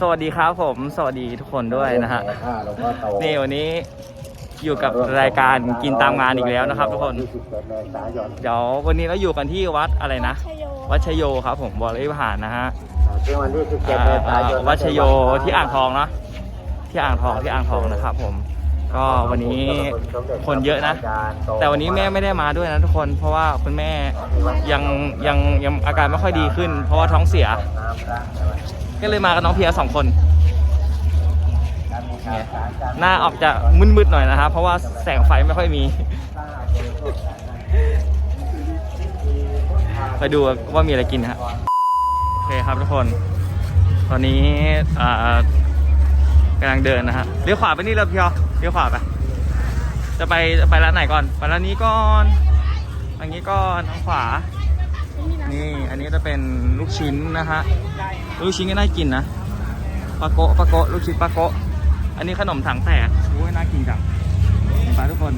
สวัสดีครับผม สวัสดีทุกคนด้วยนะฮะ นี่วันนี้อยู่กับรายการกินตามงานอีกแล้วนะครับ ทุกคน เดี๋ยววันนี้เราอยู่กันที่วัดอะไรนะ วัดชโยครับ ผมวรวิหารนะฮะซึ่งวันที่17อ่าเมษายนวัดชโยที่อ่างทองเนาะที่อ่างทองที่อ่างทองนะครับ ผม ก็วันนี้คนเยอะนะ แต่วันนี้แม่ไม่ได้มาด้วยนะทุกคน เพราะว่าคุณแม่ยังยังยังอาการไม่ค่อยดีขึ้น เพราะว่าท้องเสีย ก็เลยมากับน้องเพียสองคนเนี่ยหน้าออกจะมืดๆหน่อยนะครับ เพราะว่าแสงไฟไม่ค่อยมี ไปดูว่ามีอะไรกินครับโอเคครับทุกคน ตอนนี้อ่ากำลังเดินนะฮะเลี้ยวขวาไปนี่เลยพี่ยอเลี้ยวขวาไปจะไปจะไปร้านไหนก่อน ไปร้านนี้ก่อนอันนี้ก่อนทางขวา นี่อันนี้จะเป็นลูกชิ้นนะฮะลูกชิ้นก็น่ากินนะปาโกะปาโกะลูกชิ้นปาโกะอันนี้ขนมถังแตกโอ้ยน่ากินจังเห็นปะทุกคน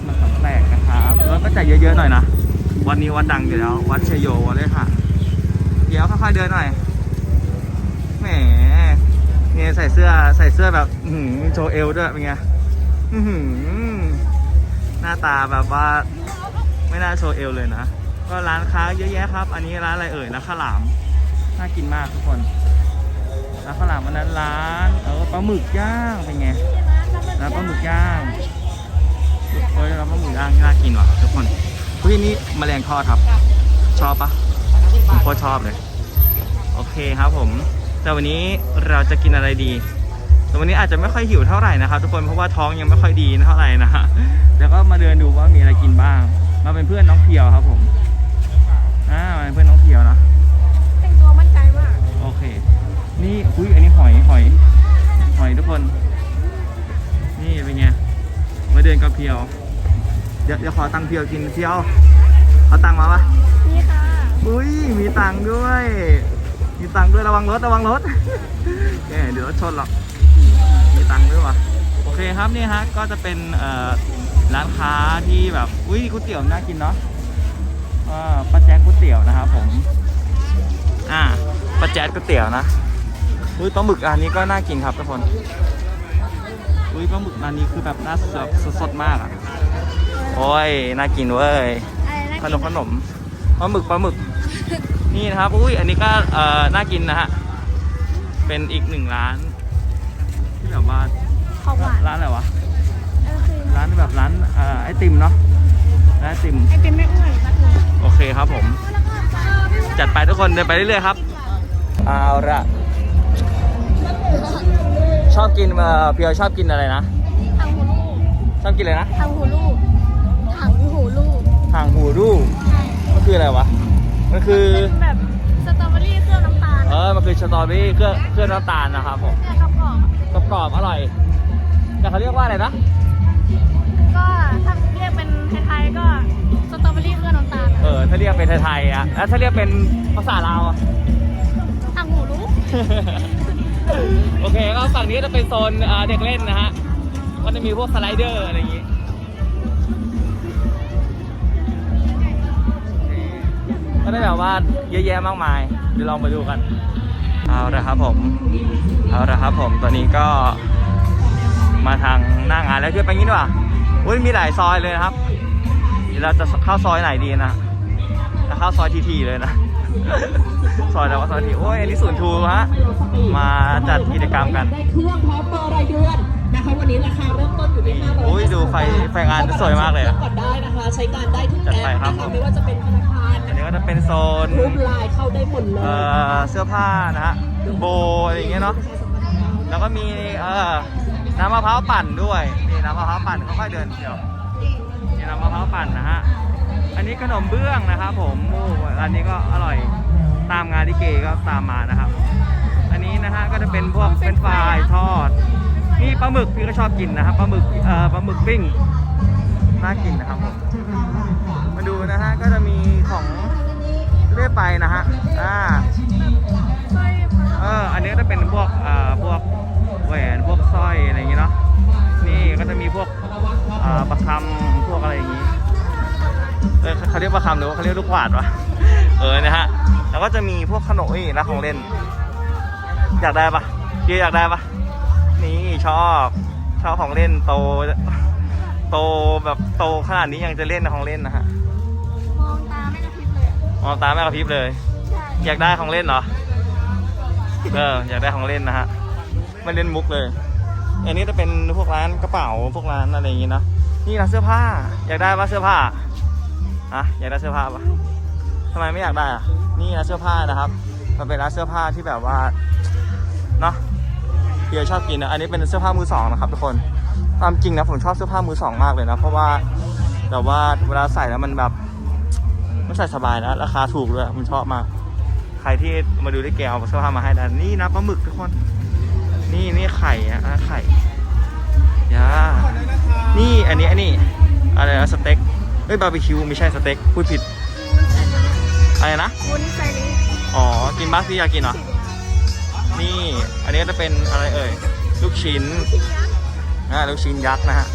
ขนมถังแตกนะครับแล้วก็จะเยอะๆหน่อยนะวันนี้วัดดังอยู่แล้ว วัดเชยโยเลยค่ะ เดี๋ยวค่อยๆเดินหน่อยแหมเนี่ยใส่เสื้อใส่เสื้อแบบอื้อหือโชว์เอวด้วยเป็นไงอื้อหือหน้าตาแบบว่าไม่น่าโชว์เอวเลยนะ ก็ร้านค้าเยอะแยะครับ อันนี้ร้านอะไรเอ่ยร้านข้าวหลาม น่ากินมากทุกคนร้านข้าวหลามอันนั้นร้านเออปลาหมึกย่างเป็นไงร้านปลาหมึกย่างเฮ้ยร้านปลาหมึกย่างน่ากินว่ะทุกคนเฮ้ยนี่แมลงทอดครับ ชอบปะผมโคตรชอบเลย โอเคครับผม แต่วันนี้เราจะกินอะไรดีแต่วันนี้อาจจะไม่ค่อยหิวเท่าไหร่นะครับทุกคนเพราะว่าท้องยังไม่ค่อยดีเท่าไหร่นะฮะเดี๋ยวก็มาเดินดูว่ามีอะไรกินบ้าง มาเป็นเพื่อนน้องเพียวครับผม อ่ามาเป็นเพื่อนน้องเพียวนะแต่งตัวมั่นใจมากโอเค นี่อุ้ยอันนี้หอยหอย หอยทุกคน นี่เป็นไงมาเดินกับเพียว เดี๋ยวเดี๋ยวขอตังค์เพียวกินเพียวเอาตังค์มาปะนี่ค่ะอุ้ยมีตังค์ด้วย มีตังค์ด้วยระวังรถระวังรถแหมเดี๋ยวรถชนหรอกมีตังค์ด้วยวะโอเคครับนี่ฮะก็จะเป็นเอ่อร้านค้าที่แบบอุ้ยก๋วยเตี๋ยวน่ากินเนาะอ่า ป้าแจ๊กก๋วยเตี๋ยวนะครับผม อ่าป้าแจ๊กก๋วยเตี๋ยวนะอุ้ยปลาหมึกอันนี้ก็น่ากินครับทุกคนอุ้ยปลาหมึกอันนี้คือแบบน่าสดสดๆมากอะโอ้ยน่ากินเว้ยอะไรนะขนมขนมปลาหมึกปลาหมึกนี่นะครับอุ้ยอันนี้ก็เอ่อน่ากินนะฮะเป็นอีกหนึ่งร้านที่แบบว่าของหวานร้านอะไรวะเออคือร้านแบบร้านเอ่อไอติมเนาะร้านไอติมไอติมไม่อ้วนสักหนึ่ง โอเคครับผม จัดไปทุกคนเดินไปเรื่อยๆครับ เอาละชอบกินเอ่อเพียวชอบกินอะไรนะ ทางหูลูกชอบกินอะไรนะทางหูลูกทางหูลูกห่างหูรูปใช่มันคืออะไรวะ มันคือ เป็นแบบสตรอเบอรี่เครื่องน้ำตาลเออ มันคือสตรอเบอรี่เครื่องเครื่องน้ำตาลนะครับผมเนี่ยกระป๋องกรอบๆอร่อย แต่เขาเรียกว่าอะไรนะ ก็ถ้าเรียก ถ้าเรียกเป็นไทยๆอะแล้วถ้าเรียกเป็นภาษาลาวอะทางหูลูกโอเคก็ฝั่งนี้จะเป็นโซนอ่าเด็กเล่นนะฮะ ก็จะมีพวกสไลเดอร์อะไรอย่างงี้ก็ได้แบบว่าเยอะแยะมากมาย เดี๋ยวลองมาดูกัน เอาละครับผม เอาละครับผมตอนนี้ก็มาทางหน้างานแล้วคือไปงี้ดีกว่าอุ้ยมีหลายซอยเลยนะครับเดี๋ยวเราจะเข้าซอยไหนดีนะจะ เข้าซอยทีทีเลยนะ ซอยแล้วว่าซอยทีโอ้ยอันนี้ศูนย์ทูฮะ มาจัดกิจกรรมกัน ได้เครื่องพร้อมเบอร์รายเดือนนะคะวันนี้ราคาเริ่มต้นอยู่ที่500โอ้ยดูไฟไฟงานสวยมากเลยอะก่อนได้นะคะ ใช้การได้ทุกจัดแอไปปครับนะคะไม่ว่าจะเป็นธนาคารอันนี้ก็จะเป็นโซนรูปลายเข้าได้หมดเลยเอ่อเสื้อผ้านะฮะโบอะไรอย่างเงี้ยเนาะแล้วก็มีเอ่อน้ำมะพร้าวปั่นด้วยนี่น้ำมะพร้าวปั่นค่อยๆเดินเดียวนี่น้ำมะพร้าวปั่นนะฮะ อันนี้ขนมเบื้องนะครับผมโอ้ร้านนี้ก็อร่อยตามงานลิเกก็ตามมานะครับ อันนี้นะฮะก็จะเป็นพวกเป็นฟรายทอดนี่ปลาหมึกพี่ก็ชอบกินนะครับปลาหมึกเอ่อปลาหมึกปิ้งน่ากินนะครับผมมาดูนะฮะก็จะมีของเรื่อยไปนะฮะอ่าเอออันนี้ก็จะเป็นพวกเอ่อพวกแหวนพวกสร้อยอะไรอย่างงี้เนาะนี่ก็จะมีพวกเอ่อประคำพวกอะไรอย่างงี้ เออเขาเรียกประคำหรือว่าเขาเรียกลูกหวาดวะเออนะฮะแล้วก็จะมีพวกขนมอีกนะของเล่น อยากได้ปะพี่อยากได้ปะนี่ชอบชอบของเล่นโต โตแบบโตขนาดนี้ยังจะเล่นของเล่นนะฮะมองตาไม่กระพริบเลยอะมองตาแม่กระพริบเลยใช่อยากได้ของเล่นเหรอเอออยากได้ของเล่นนะฮะไม่เล่นมุกเลยอันนี้จะเป็นพวกร้านกระเป๋าพวกร้านอะไรอย่างงี้นะนี่ร้านเสื้อผ้า อยากได้ปะเสื้อผ้า อะอยากได้เสื้อผ้าปะทำไมไม่อยากได้อะนี่ร้านเสื้อผ้านะครับ มันเป็นร้านเสื้อผ้าที่แบบว่า เนาะเพียชอบกินนะ อันนี้เป็นเสื้อผ้ามือสองนะครับทุกคน ตามจริงนะผมชอบเสื้อผ้ามือสองมากเลยนะ เพราะว่าแบบว่าเวลาใส่แล้วมันแบบมันใส่สบายนะ ราคาถูกด้วยผมชอบมาก ใครที่มาดูได้แกเอาเสื้อผ้ามาให้ด้นี่นะปลาหมึกทุกคน นี่นี่ไข่อะอะไข่ยานี่อันนี้อันนี้อะไรนะสเต็ก เอ้ยบาร์บีคิวไม่ใช่สเต็กพูดผิด อะไรนะ วุ้นไซริอ๋อ กินบ้าพี่อยากกินเหรอ นี่ อันนี้จะเป็นอะไรเอ่ย ลูกชิ้นอ่าลูกชิ้นยักษ์นะฮะ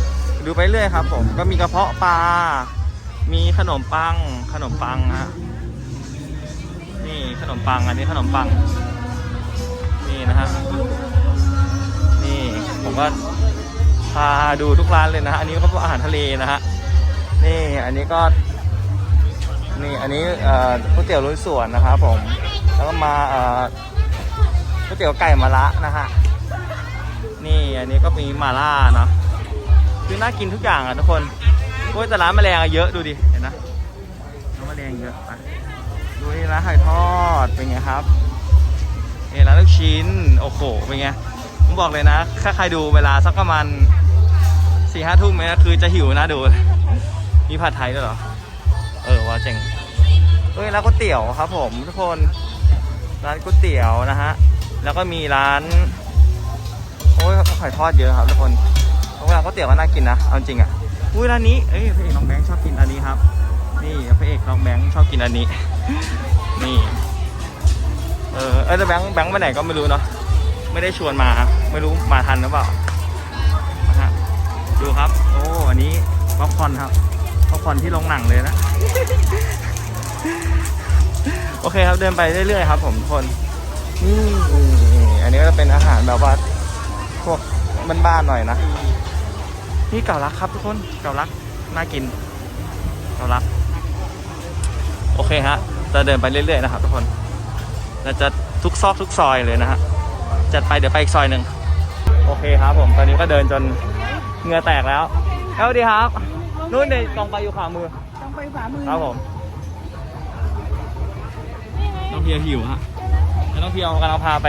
ดูไปเรื่อยครับผม ก็มีกระเพาะปลา มีขนมปัง ขนมปังฮะ นี่ขนมปัง อันนี้ขนมปัง นี่นะฮะ นี่ผมก็พาดูทุกร้านเลยนะฮะ อันนี้ก็พวกอาหารทะเลนะฮะ นี่อันนี้ก็ นี่อันนี้เอ่อก๋วยเตี๋ยวลุยสวนนะครับผม แล้วก็มาเอ่อก๋วยเตี๋ยวไก่มะระนะฮะ นี่อันนี้ก็มีมาล่าเนาะ คือน่ากินทุกอย่างอะทุกคนโอ้ยแต่ร้านแมลงอะเยอะดูดิ เห็นนะร้านแมลงเยอะไปดูนี่ร้านไข่ทอดเป็นไงครับนี่ร้านลูกชิ้น โอ้โห เป็นไง ผมบอกเลยนะ ถ้าใครดูเวลาสักประมาณสี่ห้าทุ่มเนี่ยคือจะหิวนะดู มีผัดไทยด้วยเหรอ เออว่าเจ๋งเอ้ยร้านก๋วยเตี๋ยวครับ ผมทุกคนร้านก๋วยเตี๋ยวนะฮะแล้วก็มีร้านโอ้ยหอยทอดเยอะครับทุกคนเพราะว่าก๋วยเตี๋ยวก็น่ากินนะเอาจริงอะอุ้ยร้านนี้เอ้ยพระเอกน้องแบงค์ชอบกินอันนี้ครับ นี่พระเอกน้องแบงค์ชอบกินอันนี้ นี่เออเออแต่แบงค์แบงค์ไปไหนก็ไม่รู้เนาะไม่ได้ชวนมาไม่รู้มาทันหรือเปล่านะฮะดูครับ โอ้อันนี้ป๊อปคอนครับ ป๊อปคอร์นที่โรงหนังเลยนะ โอเคครับเดินไปเรื่อยๆครับ ผมทุกคนนี่อันนี้ก็จะเป็นอาหารแบบว่าพวกบ้านๆหน่อยนะนี่เก่ารักครับทุกคนเก่ารักน่ากินเก่ารัก โอเคฮะจะเดินไปเรื่อยๆนะครับ ทุกคนเราจะทุกซอกทุกซอยเลยนะฮะจัดไปเดี๋ยวไปอีกซอยหนึ่งโอเคครับผมตอนนี้ก็เดินจนเหงื่อแตกแล้วสวัสดีครับ นู่นเด็กองไปอยู่ขวามือ ต้องไปฝ่ามือครับผมน้องเพียวหิวฮะแล้วน้องเพียวกำลังพาไป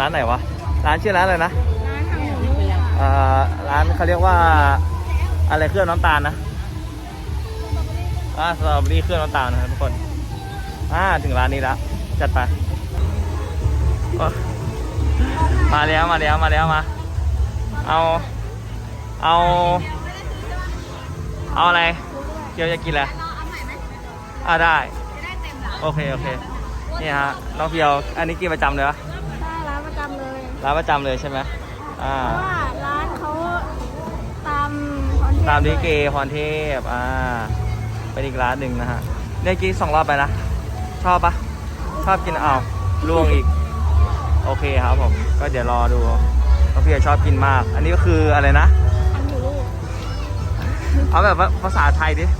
ร้านไหนวะ ร้านชื่อร้านอะไรนะ ร้านทางหมูเอ่อร้านเขาเรียกว่าอะไรเครื่องน้ำตาลนะอ่าสตรอเบอรี่เครื่องน้ำตาลนะครับทุกคนอ่าถึงร้านนี้แล้วจัดไปโอ๊ยมาแล้วมาแล้วมาแล้วมา เอา เอา เอาอะไร เกียวจะกินอะไรอ่าได้ โอเคโอเค นี่ฮะน้องเพียว อันนี้กินประจำเลยวะใช่ร้านประจำเลยร้านประจำเลยใช่ไหมอ่าเพราะว่าร้านเขาตามคอนเทนต์ตามลิเกลยพรเทพอ่าเป็นอีกร้านหนึ่งนะฮะเนี่ยกินสองรอบไปนะ ชอบปะชอบกินอ้าวล่วงอีก โอเคครับผม ก็เดี๋ยวรอดูน้องเพียวชอบกินมาก อันนี้ก็คืออะไรนะอันหมู เอาแบบว่าภาษาไทยดิ ส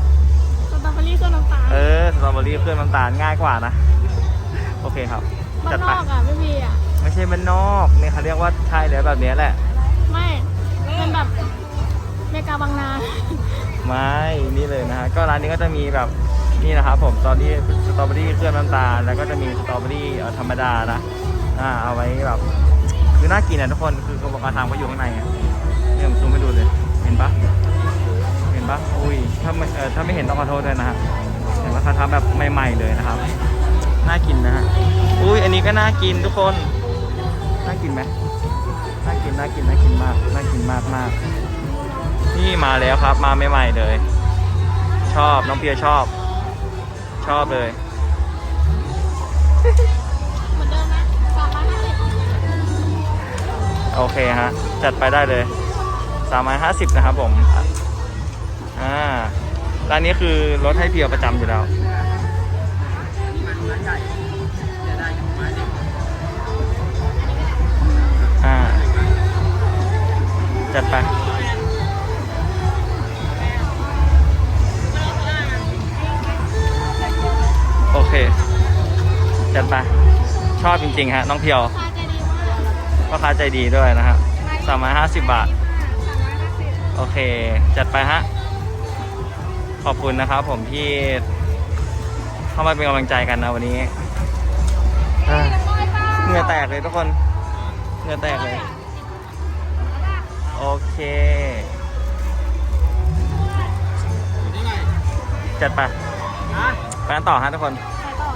ตรอเบอรี่เครื่องน้ำตาลเออ สตรอเบอรี่เครื่องน้ำตาลง่ายกว่านะ โอเคครับ บ้าจันดนไป อกอะไม่มีอะ ไม่ใช่มันนอกนี่เขาเรียกว่าใช่เลยแบบเนี้ยแหละ ไม่ เป็นแบบเมกาบางนา ไม่นี่เลยนะฮะ ก็ร้านนี้ก็จะมีแบบนี่นะครับผมสตรอเบอรี่สตรอเบอรี่เคลือบน้ำตาล แล้วก็จะมีสตรอเบอรี่เอ่อธรรมดานะ อ่า เอาไว้แบบ คือน่ากินอะทุกคน คือกระบอกการทำก็อยู่ข้างในอะ ถ้าไม่เออถ้าไม่เห็นต้องขอโทษด้วยนะฮะเห็นว่าเขาทำแบบใหม่ ๆ เลยนะครับ น่ากินนะฮะ อุ้ยอันนี้ก็น่ากินทุกคน น่ากินไหมน่ากิน น่ากิน น่ากินมาก น่ากินมากมาก นี่มาแล้วครับ มาใหม่ๆเลย ชอบ น้องเปียชอบ ชอบเลยเหมือนเดิมนะสองร้อยห้าสิบโอเคฮะ จัดไปได้เลยสามร้อยห้าสิบนะครับผมอ่า ร้านนี้คือรถให้เพียวประจำอยู่แล้วอ่าจัดไปโอเค จัดไป ชอบจริงๆฮะ น้องเพียวพ่อค้าใจดีด้วยนะฮะสามร้อยห้าสิบบาท โอเค จัดไปฮะ ขอบคุณนะครับผมที่เข้ามาเป็นกำลังใจกันนะวันนี้อะเหงื่อแตกเลยทุกคนเหงื่อแตกเลย โอเค จัดไปไปกันต่อฮะทุกคนไปต่อ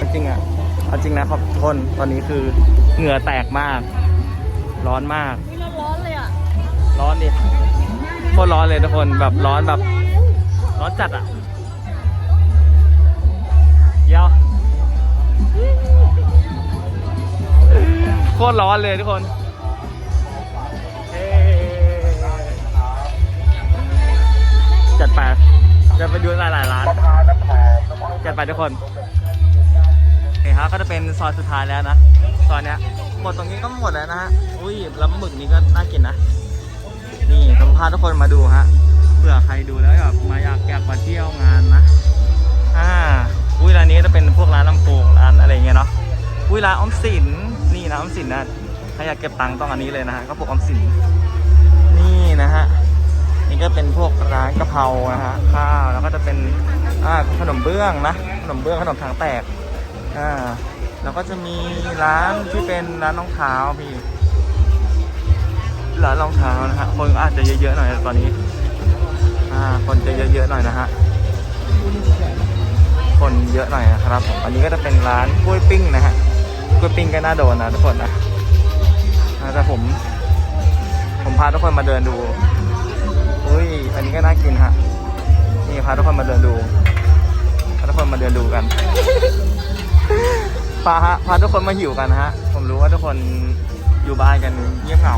จริงๆอะเอาจริงนะครับทุกคนตอนนี้คือเหงื่อแตกมาก ร้อนมากวิร้อนๆเลยอะ ร้อนดิโคตรร้อนเลยทุกคนแบบร้อนแบบ ร้อนจัดอะเดี๋ยวโคตรร้อนเลยทุกคนจัดไปจะไปดูหลายๆร้าน จัดไปทุกคนเคครับก็จะเป็นซอยสุดท้ายแล้วนะซอยเนี้ยหมดตรงนี้ก็หมดแล้วนะฮะ อุ้ยแล้วหมึกนี้ก็น่ากินนะ นี่ผมพาทุกคนมาดูฮะ ผื่อใครดูแล้วแบบมาอยากอยากมาเที่ยวงานนะ อ่า อุ้ยร้านนี้จะเป็นพวกร้านลำโพงร้านอะไรเงี้ยเนาะ อุ้ยร้านออมสิน นี่นะออมสินนะถ้าอยากเก็บตังค์ต้องอันนี้เลยนะฮะก็พวกออมสิน นี่นะฮะ นี่ก็เป็นพวกร้านกะเพรานะฮะ ข้าว แล้วก็จะเป็น อ่า ขนมเบื้องนะ ขนมเบื้องขนมถังแตก อ่า แล้วก็จะมีร้านที่เป็นร้านรองเท้าพี่ร้านรองเท้านะฮะคนอาจจะเยอะๆหน่อยตอนนี้ คนจะเยอะๆหน่อยนะฮะ คนเยอะหน่อยนะครับผม อันนี้ก็จะเป็นร้านกล้วยปิ้งนะฮะ กล้วยปิ้งก็น่าโดนนะทุกคนนะแต่ผม ผมพาทุกคนมาเดินดูอุ้ย อันนี้ก็น่ากินฮะ นี่พาทุกคนมาเดินดู พาทุกคนมาเดินดูกันพาฮะ พาทุกคนมาหิวกันฮะ ผมรู้ว่าทุกคนอยู่บ้านกันเงียบเหงา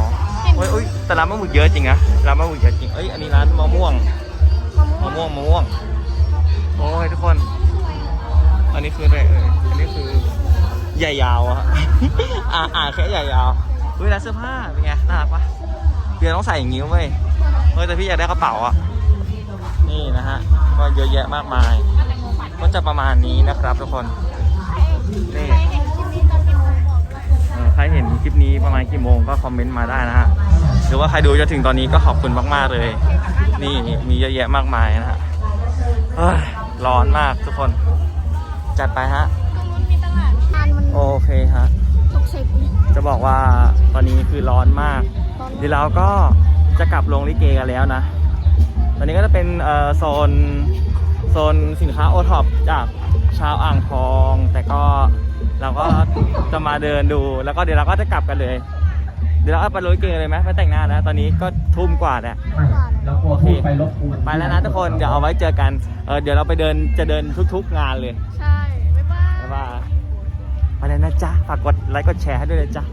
เฮ้ยอุ้ยแต่ร้านมะม่วงเยอะจริงนะร้านมะม่วงเยอะจริง เอ้ย อันนี้ร้านมะม่วง ม่วงม่วงมะม่วง โอ้ยทุกคน อันนี้คืออะไรเอ่ยอันนี้คือใหญ่ยาวอะ อ่าอ่าแค่ใหญ่ยาวอุ้ยร้านเสื้อผ้าเป็นไงน่ารักปะเบียร์ต้องใส่อย่างงี้เว้ยเฮ้ยแต่พี่อยากได้กระเป๋าอะนี่นะฮะก็เยอะแยะมากมาย ก็จะประมาณนี้นะครับทุกคนนี่ใครเห็นคลิปนี้ประมาณกี่โมงก็คอมเมนต์มาได้นะฮะ หรือว่าใครดูจนถึงตอนนี้ก็ขอบคุณมาก ๆ เลย นี่มีเยอะแยะมากมายนะฮะเฮ้ยร้อนมากทุกคน จัดไปฮะตรงนู้นมีตลาดทานมันโอเคฮะตกเช็คดิจะบอกว่าตอนนี้คือร้อนมากตอนเดี๋ยวเราก็จะกลับโรงลิเกกันแล้วนะ ตอนนี้ก็จะเป็นเอ่อโซนโซนสินค้าโอท็อปจากชาวอ่างทอง แต่ก็เราก็จะมาเดินดู แล้วก็เดี๋ยวเราก็จะกลับกันเลยเดี๋ยวเราเอาไปโรงลิเกเลยไหมไปแต่งหน้านะตอนนี้ก็ทุ่มกว่าแล้วเรากลัวพูดไปรบกวนไปแล้วนะทุกคนเดี๋ยวเอาไว้เจอกันเออเดี๋ยวเราไปเดินจะเดินทุก ๆ งานเลย ใช่ บ๊ายบายบ๊ายบายไปแล้วนะจ๊ะฝากกดไลค์กดแชร์ให้ด้วยนะจ๊ะ